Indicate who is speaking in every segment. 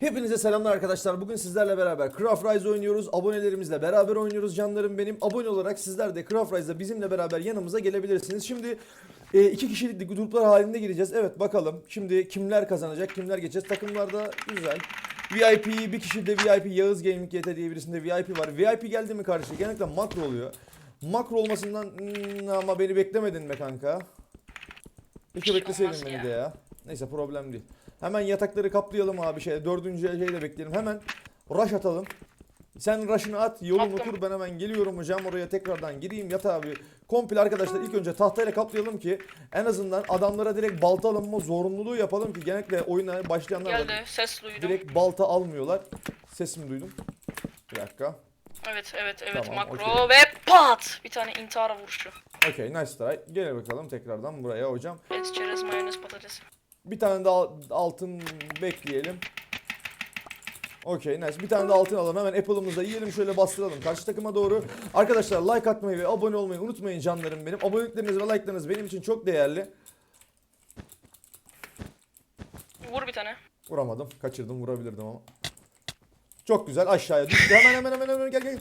Speaker 1: Hepinize selamlar arkadaşlar. Bugün sizlerle beraber Craft Rise oynuyoruz. Abonelerimizle beraber oynuyoruz canlarım benim. Abone olarak sizler de Craft Rise'da bizimle beraber yanımıza gelebilirsiniz. Şimdi e, iki kişilik gruplar halinde gireceğiz. Evet bakalım. Şimdi kimler kazanacak, kimler geçeceğiz. Takımlarda güzel. VIP, bir kişi de VIP, Yağız Gaming YT diye birisinde VIP var. VIP geldi mi karşı genellikle makro oluyor. Makro olmasından hmm, ama beni beklemedin be kanka. İki bekleseydin beni
Speaker 2: ya.
Speaker 1: de ya. Neyse problem değil. Hemen yatakları kaplayalım abi şey. Dördüncü şeyi de bekleyelim. Hemen rush atalım. Sen rush'ını at, yolunu
Speaker 2: Attım.
Speaker 1: kur. Ben hemen geliyorum hocam. Oraya tekrardan gireyim yatağa bir. Komple arkadaşlar ilk önce tahtayla kaplayalım ki en azından adamlara direkt balta alınma zorunluluğu yapalım ki genellikle oyuna başlayanlar.
Speaker 2: Geldi ses duydum.
Speaker 1: Direkt balta almıyorlar. Sesimi duydum. Bir dakika.
Speaker 2: Evet evet evet
Speaker 1: Tamam,
Speaker 2: makro
Speaker 1: okey.
Speaker 2: ve pat bir tane intihar vuruşu.
Speaker 1: Okey nice try. Gel bakalım tekrardan buraya hocam.
Speaker 2: Et, çerez, mayonez, patates.
Speaker 1: Bir tane daha altın bekleyelim. Okey nice. Bir tane de altın alalım. Hemen Apple'ımızı da yiyelim şöyle bastıralım. Karşı takıma doğru. Arkadaşlar like atmayı ve abone olmayı unutmayın canlarım benim. Abonelikleriniz ve like'larınız benim için çok değerli.
Speaker 2: Vur bir tane.
Speaker 1: Vuramadım. Kaçırdım. Vurabilirdim ama. Çok güzel. Aşağıya düştü. Hemen hemen hemen hemen gel gel.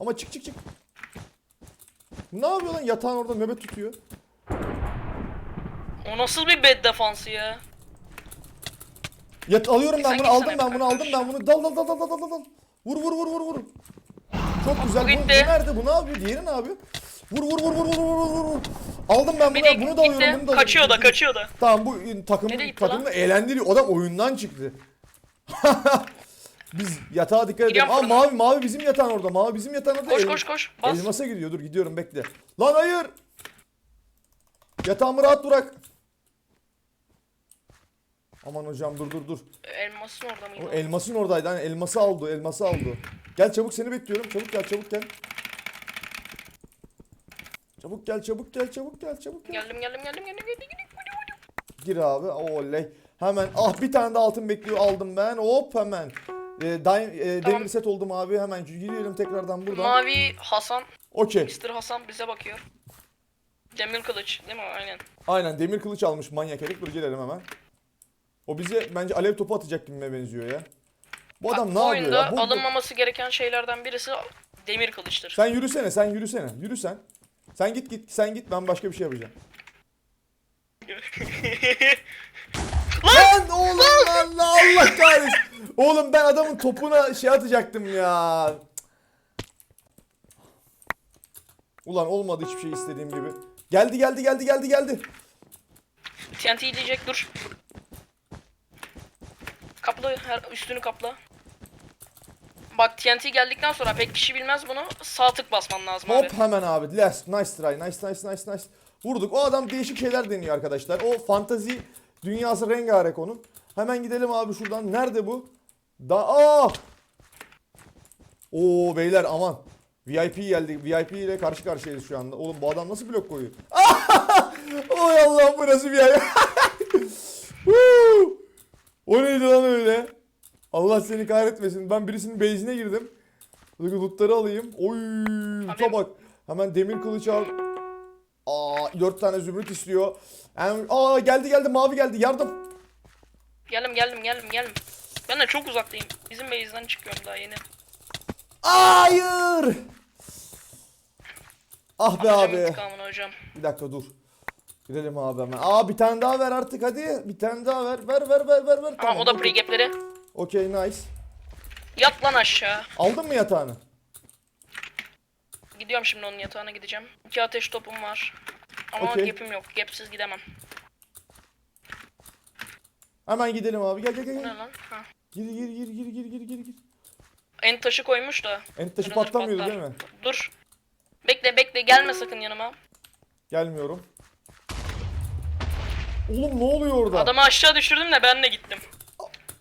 Speaker 1: Ama çık çık çık. Ne yapıyor lan? Yatağın orada nöbet tutuyor.
Speaker 2: O nasıl bir bed defansı ya?
Speaker 1: Yat alıyorum ben
Speaker 2: Sen
Speaker 1: bunu
Speaker 2: gitsene
Speaker 1: aldım ben bunu aldım ben bunu dal dal dal dal dal dal dal. Vur vur vur vur vur. Çok güzel. Bu, bu
Speaker 2: gitti.
Speaker 1: nerede? Bu ne yapıyor? Diğeri ne yapıyor? Vur vur vur vur vur vur vur vur. Aldım ben bunu.
Speaker 2: Biri
Speaker 1: Bunu da alıyorum.
Speaker 2: gitti.
Speaker 1: Bunu da alıyorum.
Speaker 2: Kaçıyor da
Speaker 1: Gitti.
Speaker 2: kaçıyor da.
Speaker 1: Tamam bu e,
Speaker 2: Nereye gitti
Speaker 1: takımı
Speaker 2: lan?
Speaker 1: eğlendiriyor. Adam oyundan çıktı. Biz yatağa dikkat edelim.
Speaker 2: Gidiyorum
Speaker 1: Aa
Speaker 2: fırına.
Speaker 1: mavi mavi bizim yatağın orada. Mavi bizim yatağın orada.
Speaker 2: Koş
Speaker 1: El-
Speaker 2: koş koş. Bas.
Speaker 1: Elmasa gidiyor. Dur gidiyorum bekle. Lan hayır. Yatağımı rahat bırak. Aman hocam dur dur dur.
Speaker 2: Elmasın orada mıydı?
Speaker 1: O elmasın oradaydı. Hani elması aldı, elması aldı. Gel çabuk seni bekliyorum. Çabuk gel, çabuk gel. Çabuk gel, çabuk gel, çabuk gel, çabuk gel.
Speaker 2: Geldim geldim geldim geldim geldim. geldim.
Speaker 1: Gir abi. Oley. Hemen ah bir tane de altın bekliyor aldım ben. Hop hemen. Ee, daim, e,
Speaker 2: Tamam.
Speaker 1: demir set oldum abi. Hemen girelim tekrardan buradan.
Speaker 2: Mavi Hasan,
Speaker 1: Okey.
Speaker 2: Mr. Hasan bize bakıyor. Demir kılıç değil mi? Aynen.
Speaker 1: Aynen demir kılıç almış manyak herif. Dur gelelim hemen. O bize bence alev topu atacak gibime benziyor ya. Bu adam
Speaker 2: Bak,
Speaker 1: ne
Speaker 2: bu
Speaker 1: yapıyor
Speaker 2: oyunda
Speaker 1: ya? Bu- bu-
Speaker 2: alınmaması gereken şeylerden birisi demir kılıçtır.
Speaker 1: Sen yürüsene, sen yürüsene. Yürü sen. Sen git git, sen git ben başka bir şey yapacağım. Lan oğlum lan lan, Allah kahretsin. Oğlum ben adamın topuna şey atacaktım ya. Ulan olmadı hiçbir şey istediğim gibi. Geldi geldi geldi geldi geldi.
Speaker 2: TNT diyecek dur. Kapla her üstünü kapla. Bak TNT geldikten sonra pek kişi bilmez bunu. Sağ tık basman lazım abi.
Speaker 1: Hop hemen abi. Last nice try. Nice nice nice nice. Vurduk. O adam değişik şeyler deniyor arkadaşlar. O fantazi dünyası rengarenk onun. Hemen gidelim abi şuradan. Nerede bu? Da aa! Oo beyler aman. VIP geldi. VIP ile karşı karşıyayız şu anda. Oğlum bu adam nasıl blok koyuyor? Oy Allah bu nasıl VIP? O neydi lan öyle? Allah seni kahretmesin. Ben birisinin base'ine girdim. Buradaki lootları alayım. Oy,
Speaker 2: Abi-
Speaker 1: bak. Hemen demir kılıç al. Aa, 4 tane zümrüt istiyor. Hem- aa geldi geldi mavi geldi. Yardım.
Speaker 2: Geldim geldim geldim geldim. Ben de çok uzaktayım. Bizim base'den çıkıyorum daha yeni.
Speaker 1: Hayır. Ah be abi.
Speaker 2: intikamını hocam.
Speaker 1: Bir dakika dur. Gidelim abi hemen. Aa bir tane daha ver artık hadi. Bir tane daha ver. Ver ver ver ver ver.
Speaker 2: Tamam o da
Speaker 1: vurdum.
Speaker 2: pre-gap'leri.
Speaker 1: Okey nice.
Speaker 2: Yat lan aşağı.
Speaker 1: Aldın mı yatağını?
Speaker 2: Gidiyorum şimdi onun yatağına gideceğim. İki ateş topum var. Ama
Speaker 1: Okey.
Speaker 2: gap'im yok. Gap'siz gidemem.
Speaker 1: Hemen gidelim abi. Gel gel gel.
Speaker 2: Bu ne
Speaker 1: gel.
Speaker 2: lan? Ha.
Speaker 1: Gir gir gir gir gir gir gir gir.
Speaker 2: En taşı koymuş da.
Speaker 1: En taşı
Speaker 2: Kırılır, patlar.
Speaker 1: değil mi?
Speaker 2: Dur. Bekle bekle gelme sakın yanıma.
Speaker 1: Gelmiyorum. Oğlum ne oluyor orada?
Speaker 2: Adamı aşağı düşürdüm de ben de gittim.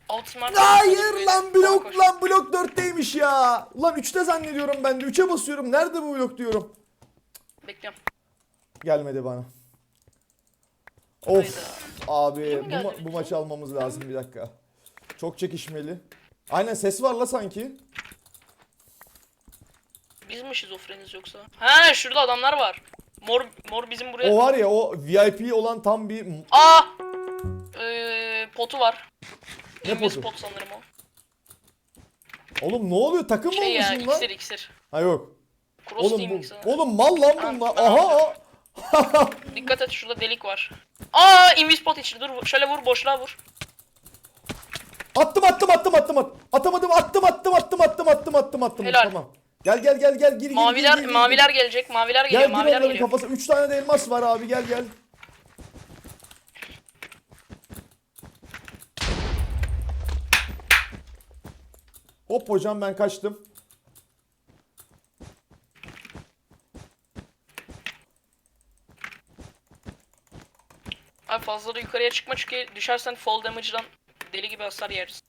Speaker 2: Outsmart.
Speaker 1: Hayır lan blok lan blok 4'teymiş ya. Lan 3'te zannediyorum ben de 3'e basıyorum. Nerede bu blok diyorum.
Speaker 2: Bekliyorum.
Speaker 1: Gelmedi bana. Of abi bu, ma- bu
Speaker 2: bize?
Speaker 1: maçı almamız lazım bir dakika. Çok çekişmeli. Aynen ses var la sanki.
Speaker 2: Biz mi şizofreniz yoksa? Ha şurada adamlar var. Mor mor bizim buraya.
Speaker 1: O var ya o VIP olan tam bir
Speaker 2: Aa! Ee, potu var.
Speaker 1: Ne potu?
Speaker 2: pot sanırım o.
Speaker 1: Oğlum ne oluyor? Takım mı
Speaker 2: Şey ya
Speaker 1: olmuşsun lan?
Speaker 2: iksir iksir.
Speaker 1: Ha yok.
Speaker 2: Cross
Speaker 1: Oğlum
Speaker 2: team
Speaker 1: bu,
Speaker 2: iksir.
Speaker 1: oğlum mal lan bunlar. Aha.
Speaker 2: Dikkat et şurada delik var. Aa invispot içi dur şöyle vur boşluğa vur.
Speaker 1: attım attım attım attım attım. Atamadım attım attım attım attım attım attım attım.
Speaker 2: Helal.
Speaker 1: Tamam. Gel gel gel gel gir gir
Speaker 2: Maviler
Speaker 1: gir, gir, gir.
Speaker 2: maviler gelecek maviler
Speaker 1: Gel
Speaker 2: geliyor
Speaker 1: gir
Speaker 2: maviler
Speaker 1: onların
Speaker 2: geliyor.
Speaker 1: kafası. 3 tane de elmas var abi gel gel. Hop hocam ben kaçtım.
Speaker 2: Abi fazla da yukarıya çıkma çünkü düşersen fall damage'dan deli gibi hasar yeriz.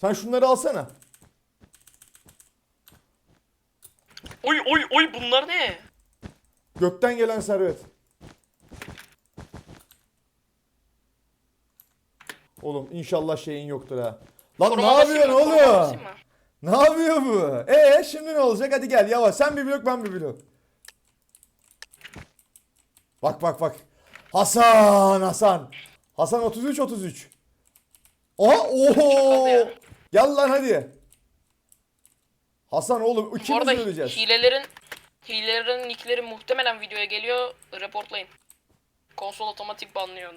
Speaker 1: Sen şunları alsana.
Speaker 2: Oy oy oy bunlar ne?
Speaker 1: Gökten gelen servet. Oğlum inşallah şeyin yoktur ha. Lan
Speaker 2: Koruma
Speaker 1: ne yapıyorsun
Speaker 2: mı?
Speaker 1: Oğlum? Ne yapıyor bu? Ee şimdi ne olacak? Hadi gel yavaş. Sen bir blok ben bir blok. Bak bak bak. Hasan Hasan. Hasan 33 33. Aha
Speaker 2: kaldı
Speaker 1: oho. Gel lan hadi. Hasan oğlum
Speaker 2: Bu
Speaker 1: ikimiz
Speaker 2: arada
Speaker 1: öleceğiz.
Speaker 2: hilelerin hilelerin nickleri muhtemelen videoya geliyor. Reportlayın. Konsol otomatik banlıyor.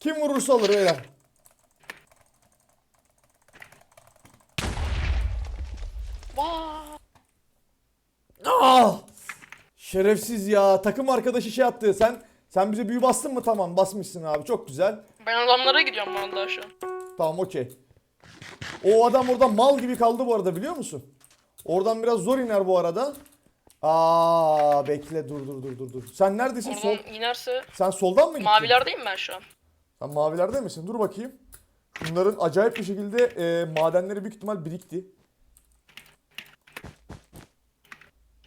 Speaker 1: Kim vurursa alır beyler.
Speaker 2: Vaa!
Speaker 1: Ah! Şerefsiz ya. Takım arkadaşı şey attı. Sen sen bize büyü bastın mı? Tamam basmışsın abi. Çok güzel.
Speaker 2: Ben adamlara gidiyorum vallahi şu an.
Speaker 1: Tamam okey. O adam orada mal gibi kaldı bu arada biliyor musun? Oradan biraz zor iner bu arada. Aa bekle dur dur dur dur dur. Sen neredesin? Sol.
Speaker 2: Oradan inerse
Speaker 1: Sen soldan mı gittin?
Speaker 2: mavilerdeyim ben şu an.
Speaker 1: Sen mavilerde misin? Dur bakayım. Bunların acayip bir şekilde e, madenleri büyük ihtimal birikti.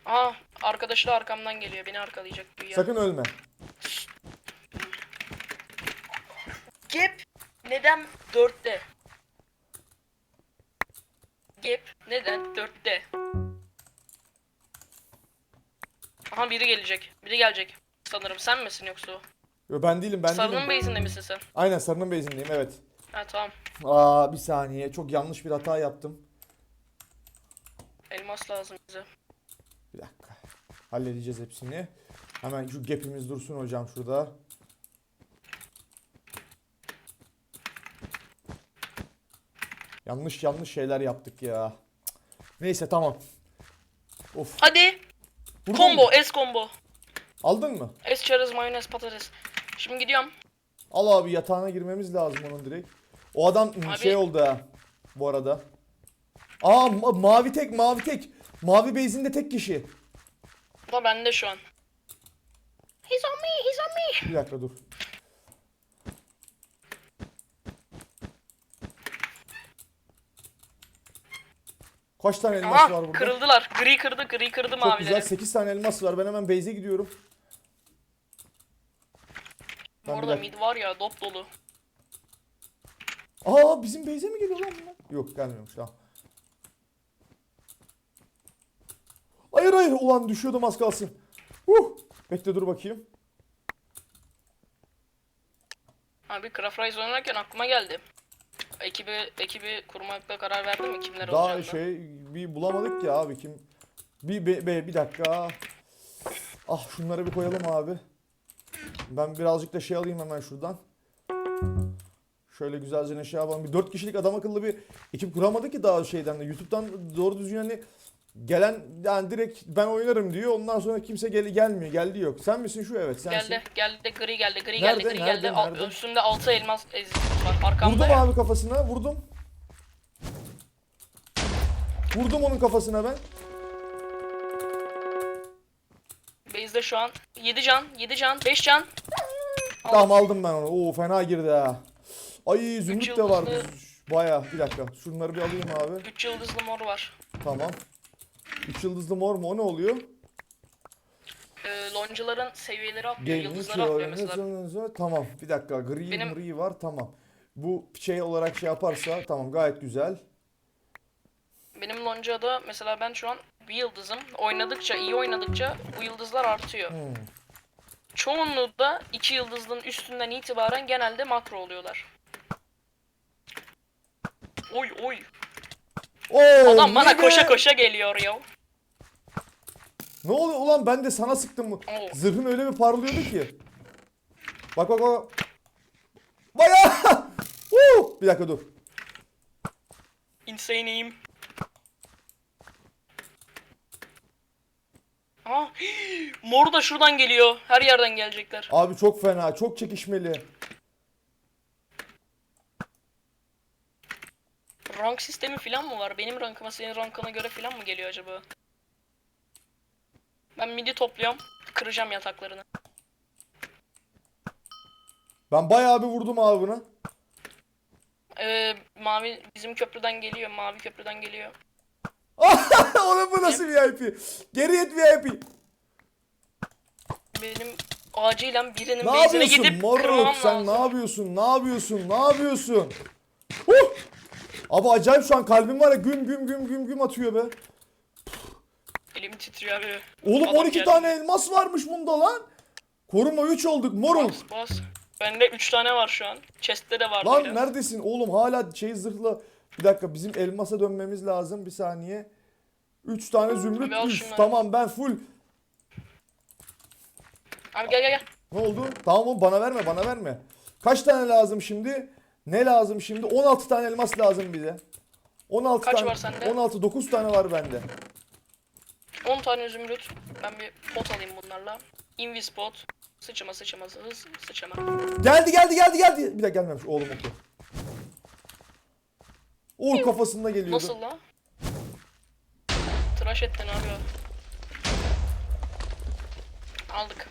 Speaker 2: Aa arkadaşı da arkamdan geliyor. Beni arkalayacak güya.
Speaker 1: Sakın ölme.
Speaker 2: Gap neden 4'te? Gap neden 4'te? Aha biri gelecek. Biri gelecek. Sanırım sen misin yoksa o?
Speaker 1: Yo, ben değilim ben
Speaker 2: Sarının
Speaker 1: değilim.
Speaker 2: base'inde misin sen?
Speaker 1: Aynen sarının bezindeyim evet.
Speaker 2: Ha tamam.
Speaker 1: Aa bir saniye çok yanlış bir hata yaptım.
Speaker 2: Elmas lazım bize.
Speaker 1: Bir dakika. Halledeceğiz hepsini. Hemen şu gap'imiz dursun hocam şurada. Yanlış yanlış şeyler yaptık ya. Neyse tamam. Of.
Speaker 2: Hadi.
Speaker 1: Vurdun
Speaker 2: Combo,
Speaker 1: mu?
Speaker 2: S combo.
Speaker 1: Aldın mı?
Speaker 2: S çerez, mayonez, patates. Şimdi gidiyorum.
Speaker 1: Al abi yatağına girmemiz lazım onun direkt. O adam
Speaker 2: Abi-
Speaker 1: şey oldu ha. Bu arada. Aa ma- mavi tek mavi tek. Mavi base'inde tek kişi.
Speaker 2: Bu da bende şu an. He's on me, he's on me.
Speaker 1: Bir dakika dur. Kaç tane elmas var
Speaker 2: Aha
Speaker 1: burada?
Speaker 2: kırıldılar. Gri kırdı, gri kırdı
Speaker 1: Çok
Speaker 2: mavileri.
Speaker 1: güzel 8 tane elmas var. Ben hemen base'e gidiyorum.
Speaker 2: Bu
Speaker 1: Ben bir
Speaker 2: arada
Speaker 1: dakika-
Speaker 2: mid var ya dop dolu.
Speaker 1: Aa bizim base'e mi geliyor lan bunlar? Yok gelmiyormuş tamam. Hayır hayır ulan düşüyordum az kalsın. Uh. Bekle dur bakayım.
Speaker 2: Abi Craft Rise oynarken aklıma geldi. Ekibi ekibi kurmakta karar verdin mi kimler
Speaker 1: Daha
Speaker 2: olacağını?
Speaker 1: şey bir bulamadık ya abi kim. Bir be, be- bir dakika. Ah şunları bir koyalım abi. Ben birazcık da şey alayım hemen şuradan. Şöyle güzelce ne şey yapalım. Bir 4 kişilik adam akıllı bir ekip kuramadık ki daha şeyden de. YouTube'dan doğru düzgün hani gelen yani direkt ben oynarım diyor. Ondan sonra kimse gel gelmiyor. Geldi yok. Sen misin şu evet sensin.
Speaker 2: Geldi, geldi, gri geldi, gri
Speaker 1: Nerede,
Speaker 2: geldi, gri
Speaker 1: nerede,
Speaker 2: geldi. Al-
Speaker 1: nerede?
Speaker 2: Üstümde altı elmas ezgisi var. Arkamda
Speaker 1: Vurdum
Speaker 2: ya.
Speaker 1: abi kafasına. Vurdum. Vurdum onun kafasına ben.
Speaker 2: Base'de şu an 7 can, 7 can, 5 can.
Speaker 1: Tamam aldım ben onu. Oo fena girdi ha. Ay zümrüt de var.
Speaker 2: yıldızlı.
Speaker 1: Baya bir dakika. Şunları bir alayım abi.
Speaker 2: 3 yıldızlı mor var.
Speaker 1: Tamam. Üç yıldızlı mor mu? O ne oluyor?
Speaker 2: Ee, loncaların seviyeleri atlıyor,
Speaker 1: Gaming
Speaker 2: yıldızları atlıyor mesela.
Speaker 1: mesela. Tamam. Bir dakika. Gri
Speaker 2: Benim-
Speaker 1: gri var. Tamam. Bu şey olarak şey yaparsa tamam gayet güzel.
Speaker 2: Benim loncada mesela ben şu an bir yıldızım. Oynadıkça, iyi oynadıkça bu yıldızlar artıyor.
Speaker 1: Hmm.
Speaker 2: Çoğunluğu da 2 yıldızlının üstünden itibaren genelde makro oluyorlar. Oy oy.
Speaker 1: Oo,
Speaker 2: Adam bana
Speaker 1: nigga.
Speaker 2: koşa koşa geliyor ya.
Speaker 1: Ne oluyor ulan ben de sana sıktım mı?
Speaker 2: Oo.
Speaker 1: Zırhın öyle bir parlıyordu ki. Bak bak bak. Bayağı. Woo! Bir dakika dur.
Speaker 2: Insane'iyim. Aa, mor da şuradan geliyor. Her yerden gelecekler.
Speaker 1: Abi çok fena, çok çekişmeli.
Speaker 2: Rank sistemi falan mı var? Benim rankıma senin rankına göre falan mı geliyor acaba? Ben midi topluyorum. Kıracağım yataklarını.
Speaker 1: Ben bayağı bir vurdum abi buna.
Speaker 2: Ee, mavi bizim köprüden geliyor. Mavi köprüden geliyor.
Speaker 1: Oğlum bu nasıl VIP? Geri et VIP.
Speaker 2: Benim acilen birinin
Speaker 1: Ne
Speaker 2: base'ine
Speaker 1: yapıyorsun
Speaker 2: gidip
Speaker 1: moruk?
Speaker 2: kırmam
Speaker 1: Sen
Speaker 2: lazım.
Speaker 1: ne yapıyorsun? Ne yapıyorsun? Ne yapıyorsun? Huh! Abi acayip şu an kalbim var ya güm güm güm güm güm atıyor be.
Speaker 2: Titriyor abi.
Speaker 1: Oğlum
Speaker 2: Adam
Speaker 1: 12
Speaker 2: geldi.
Speaker 1: tane elmas varmış bunda lan. Koruma 3 olduk moruk.
Speaker 2: Bas bas. Bende 3 tane var şu an. Chest'te de var
Speaker 1: Lan
Speaker 2: biraz.
Speaker 1: neredesin oğlum hala şey zırhla. Bir dakika bizim elmasa dönmemiz lazım bir saniye. 3 tane zümrüt
Speaker 2: Abi al şunları.
Speaker 1: Tamam ben full.
Speaker 2: Abi gel gel gel.
Speaker 1: Ne oldu? Tamam oğlum bana verme bana verme. Kaç tane lazım şimdi? Ne lazım şimdi? 16 tane elmas lazım bize. 16
Speaker 2: Kaç
Speaker 1: tane.
Speaker 2: var sende?
Speaker 1: 16 9 tane var bende.
Speaker 2: 10 tane zümrüt. Ben bir pot alayım bunlarla. Invis pot. Sıçama sıçama hız sıçama.
Speaker 1: Geldi geldi geldi geldi. Bir dakika gelmemiş oğlum oku. Uğur kafasında geliyordu.
Speaker 2: Nasıl la? Tıraş ettin abi. Aldık.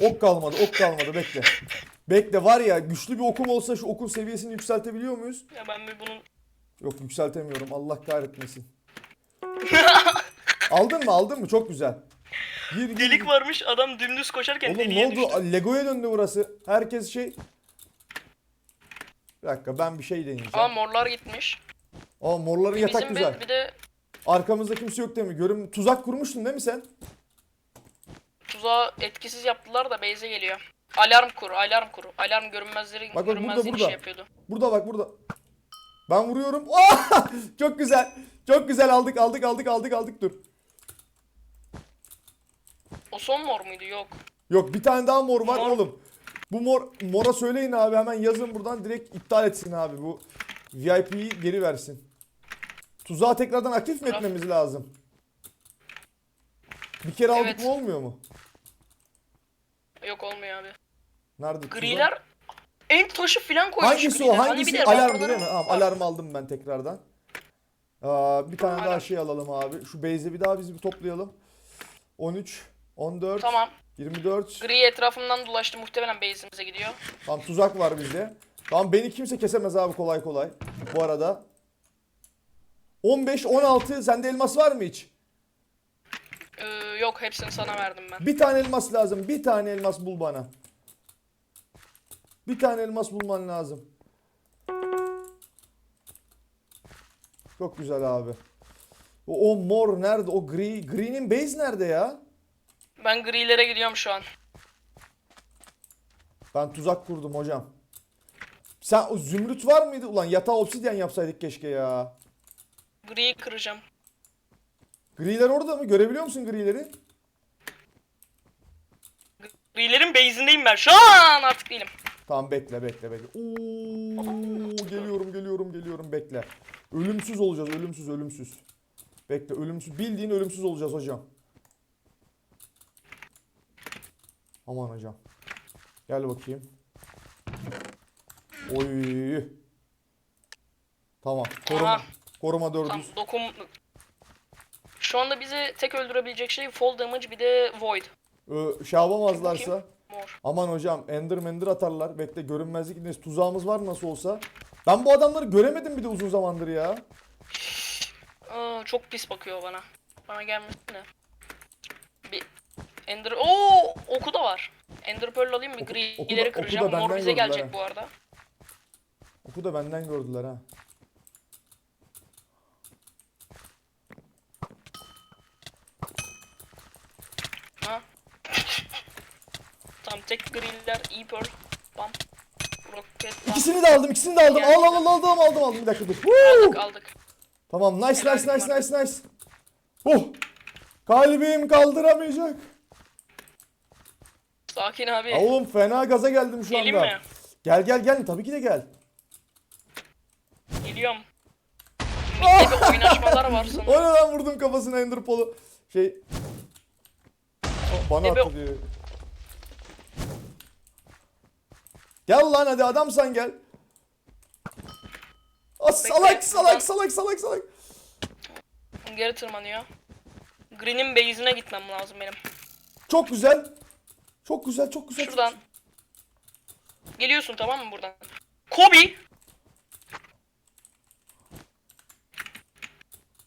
Speaker 1: Ok kalmadı, ok kalmadı. Bekle. Bekle var ya güçlü bir okum olsa şu okun seviyesini yükseltebiliyor muyuz?
Speaker 2: Ya ben bir bunun
Speaker 1: Yok yükseltemiyorum. Allah kahretmesin. aldın mı? Aldın mı? Çok güzel. Gir, gir,
Speaker 2: delik varmış adam dümdüz koşarken
Speaker 1: Oğlum ne
Speaker 2: deliğe
Speaker 1: oldu?
Speaker 2: düştü.
Speaker 1: Lego'ya döndü burası. Herkes şey... Bir dakika ben bir şey
Speaker 2: Aa
Speaker 1: deneyeceğim.
Speaker 2: morlar gitmiş.
Speaker 1: Aa morların yatak
Speaker 2: Bizim
Speaker 1: güzel.
Speaker 2: bir, bir de
Speaker 1: Arkamızda kimse yok değil mi? Görün tuzak kurmuştun değil mi sen?
Speaker 2: tuzağı etkisiz yaptılar da base'e geliyor. Alarm kur, alarm kur. Alarm görünmezleri
Speaker 1: bak, burada,
Speaker 2: görünmezliğini
Speaker 1: burada.
Speaker 2: şey yapıyordu.
Speaker 1: Burada bak burada. Ben vuruyorum. Aa! Çok güzel. Çok güzel aldık aldık aldık aldık aldık dur.
Speaker 2: O son mor muydu? Yok.
Speaker 1: Yok bir tane daha mor var
Speaker 2: Mor.
Speaker 1: oğlum. Bu mor mora söyleyin abi hemen yazın buradan direkt iptal etsin abi bu VIP'yi geri versin. Tuzağı tekrardan aktif mi etmemiz lazım? Bir kere aldık
Speaker 2: Evet.
Speaker 1: mı olmuyor mu?
Speaker 2: Yok olmuyor abi.
Speaker 1: Nerede tuzak?
Speaker 2: Griler en taşı filan koymuş
Speaker 1: Hangisi o?
Speaker 2: Hani
Speaker 1: Hangisi? Alarm değil mi? Tamam alarm aldım ben tekrardan. Aa, bir tane daha şey alalım abi. Şu base'i bir daha biz bir toplayalım. 13, 14,
Speaker 2: Tamam.
Speaker 1: 24.
Speaker 2: Gri etrafından dolaştı muhtemelen base'imize gidiyor.
Speaker 1: Tamam tuzak var bizde. Tamam beni kimse kesemez abi kolay kolay. Bu arada. 15, 16 sende elmas var mı hiç?
Speaker 2: Ee, yok hepsini sana verdim ben.
Speaker 1: Bir tane elmas lazım. Bir tane elmas bul bana. Bir tane elmas bulman lazım. Çok güzel abi. O, o mor nerede? O gri. Gri'nin base nerede ya?
Speaker 2: Ben grilere gidiyorum şu an.
Speaker 1: Ben tuzak kurdum hocam. Sen o zümrüt var mıydı? Ulan yatağı obsidyen yapsaydık keşke ya.
Speaker 2: Griyi kıracağım.
Speaker 1: Griler orada mı? Görebiliyor musun grileri?
Speaker 2: Grilerin base'indeyim ben. Şu an artık değilim.
Speaker 1: Tamam bekle bekle bekle. Oo, geliyorum geliyorum geliyorum bekle. Ölümsüz olacağız ölümsüz ölümsüz. Bekle ölümsüz bildiğin ölümsüz olacağız hocam. Aman hocam. Gel bakayım. Oy. Tamam. Koruma.
Speaker 2: Aha.
Speaker 1: Koruma
Speaker 2: Tam
Speaker 1: dördüz.
Speaker 2: dokum... Şu anda bizi tek öldürebilecek şey fall damage bir de void.
Speaker 1: Ee, şey yapamazlarsa.
Speaker 2: Mor.
Speaker 1: Aman hocam ender mender atarlar. Bekle görünmezlik neyse tuzağımız var nasıl olsa. Ben bu adamları göremedim bir de uzun zamandır ya.
Speaker 2: Aa, çok pis bakıyor bana. Bana gelmesine. Bir Ender... Oo, oku da var. Ender Pearl alayım bir
Speaker 1: Oku-
Speaker 2: gri
Speaker 1: oku da-
Speaker 2: ileri
Speaker 1: oku da
Speaker 2: kıracağım. Mor
Speaker 1: benden
Speaker 2: bize
Speaker 1: gördüler
Speaker 2: gelecek
Speaker 1: ha.
Speaker 2: bu arada.
Speaker 1: Oku da benden gördüler ha.
Speaker 2: İyi pearl. Bam. Roket
Speaker 1: İkisini de aldım, ikisini de aldım. Al al al aldım aldım aldım. Bir dakika dur.
Speaker 2: aldık aldık.
Speaker 1: Tamam nice nice nice nice nice. Oh! Kalbim kaldıramayacak.
Speaker 2: Sakin abi.
Speaker 1: Aa, Oğlum fena gaza geldim şu
Speaker 2: Geleyim
Speaker 1: anda.
Speaker 2: mi?
Speaker 1: Gel gel gel tabii ki de gel.
Speaker 2: Geliyorum. Midde bir oynaşmalar var
Speaker 1: O
Speaker 2: sanırım.
Speaker 1: ne lan vurdum kafasına Ender Pearl'u. Şey... Bana
Speaker 2: Ebe-
Speaker 1: attı diyor. Gel lan hadi adamsan gel. Aa, salak
Speaker 2: buradan-
Speaker 1: salak salak salak salak.
Speaker 2: Geri tırmanıyor. Green'in base'ine gitmem lazım benim.
Speaker 1: Çok güzel. Çok güzel çok güzel. çok
Speaker 2: Şuradan.
Speaker 1: güzel.
Speaker 2: Geliyorsun tamam mı buradan? Kobe!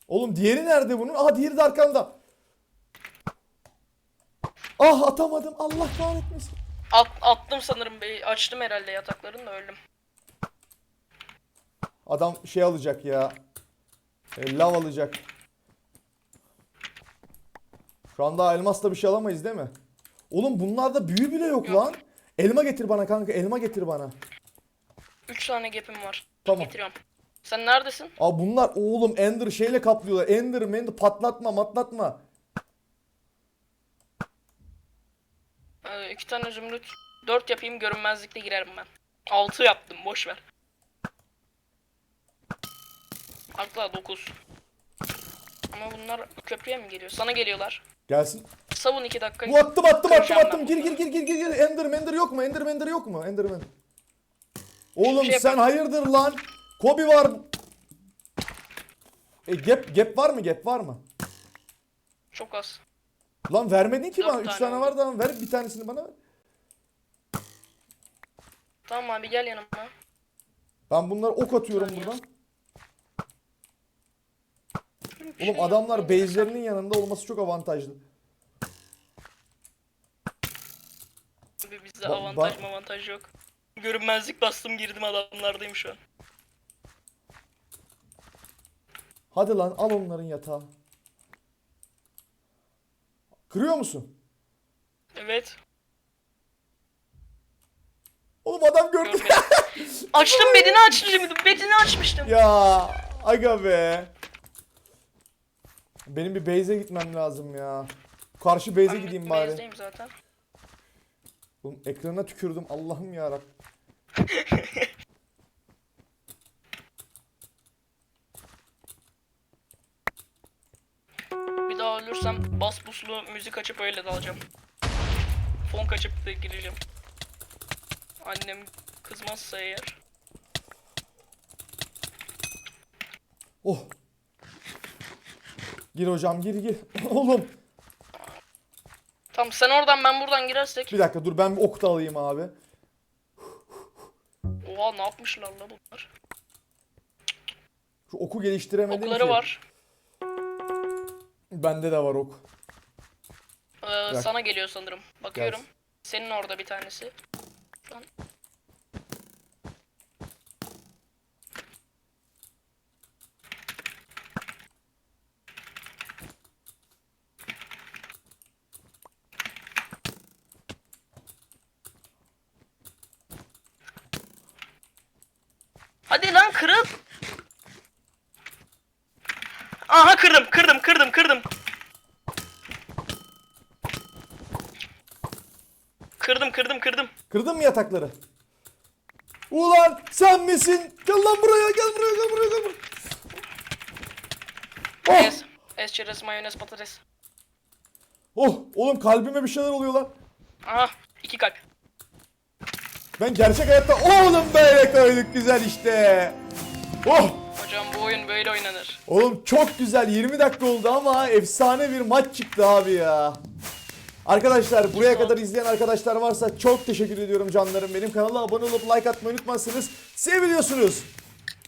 Speaker 1: Oğlum diğeri nerede bunun? Aha diğeri de arkamda. Ah atamadım Allah kahretmesin.
Speaker 2: At, attım sanırım. Açtım herhalde yataklarını da öldüm.
Speaker 1: Adam şey alacak ya. E, lav alacak. Şu anda elmasla bir şey alamayız değil mi? Oğlum bunlarda büyü bile yok,
Speaker 2: Yok.
Speaker 1: lan. Elma getir bana kanka elma getir bana.
Speaker 2: 3 tane gap'im var.
Speaker 1: Tamam.
Speaker 2: Getiriyorum. Sen neredesin?
Speaker 1: Aa bunlar oğlum Ender şeyle kaplıyorlar. Ender Ender patlatma matlatma.
Speaker 2: Ee, iki tane zümrüt. 4 yapayım görünmezlikle girerim ben. 6 yaptım boş ver. Hatta 9. Ama bunlar köprüye mi geliyor? Sana geliyorlar.
Speaker 1: Gelsin.
Speaker 2: Savun 2 dakika.
Speaker 1: Bu attım attım attım
Speaker 2: Kıracağım ben
Speaker 1: attım. Gir gir gir gir gir gir. Ender Ender yok mu? Ender Ender yok mu? Enderman. Oğlum
Speaker 2: şey
Speaker 1: sen hayırdır lan? Kobi var. E gap gap var mı? Gap var mı?
Speaker 2: Çok az.
Speaker 1: Lan vermedin ki
Speaker 2: Dört
Speaker 1: bana. 3
Speaker 2: tane
Speaker 1: tane var da ver bir tanesini bana ver.
Speaker 2: Tamam abi gel yanıma.
Speaker 1: Ben bunlara ok atıyorum buradan.
Speaker 2: Bir
Speaker 1: Oğlum
Speaker 2: şey
Speaker 1: adamlar base'lerinin yanında olması çok avantajlı.
Speaker 2: Abi bizde
Speaker 1: Ba-
Speaker 2: avantaj
Speaker 1: ba-
Speaker 2: avantaj yok. Görünmezlik bastım girdim adamlardayım şu an.
Speaker 1: Hadi lan al onların yatağı. Kırıyor musun?
Speaker 2: Evet.
Speaker 1: Oğlum adam gördü.
Speaker 2: Açtım bedeni açtım. Bedeni açmıştım.
Speaker 1: ya aga be. Benim bir base'e gitmem lazım ya. Karşı base'e gideyim bari.
Speaker 2: base'deyim zaten.
Speaker 1: Oğlum ekrana tükürdüm Allah'ım ya
Speaker 2: Bir daha ölürsem bas buslu müzik açıp öyle dalacağım. Fon açıp da gireceğim. Annem kızmazsa eğer.
Speaker 1: Oh. Gir hocam gir gir. Oğlum.
Speaker 2: Tamam sen oradan ben buradan girersek.
Speaker 1: Bir dakika dur ben bir ok da alayım abi.
Speaker 2: Oha ne yapmışlar la bunlar.
Speaker 1: Şu oku geliştiremedim
Speaker 2: Okları
Speaker 1: ki.
Speaker 2: var.
Speaker 1: Bende de var ok.
Speaker 2: Ee, sana geliyor sanırım. Bakıyorum.
Speaker 1: Gelsin.
Speaker 2: Senin orada bir tanesi. Şu an. Hadi lan kırıl. Aha kırdım, kırdım, kırdım, kırdım. Kırdım, kırdım, kırdım.
Speaker 1: Kırdın mı yatakları? Ulan sen misin? Gel lan buraya gel buraya gel buraya gel buraya. Oh!
Speaker 2: Es, es çerez, mayonez, patates.
Speaker 1: Oh oğlum kalbime bir şeyler oluyor lan.
Speaker 2: Aha, iki kalp.
Speaker 1: Ben gerçek hayatta oğlum böyle koyduk güzel işte. Oh
Speaker 2: Hocam bu oyun böyle oynanır.
Speaker 1: oğlum çok güzel 20 dakika oldu ama efsane bir maç çıktı abi ya. Arkadaşlar buraya kadar izleyen arkadaşlar varsa çok teşekkür ediyorum canlarım benim. Kanala abone olup like atmayı unutmazsınız. Seviliyorsunuz.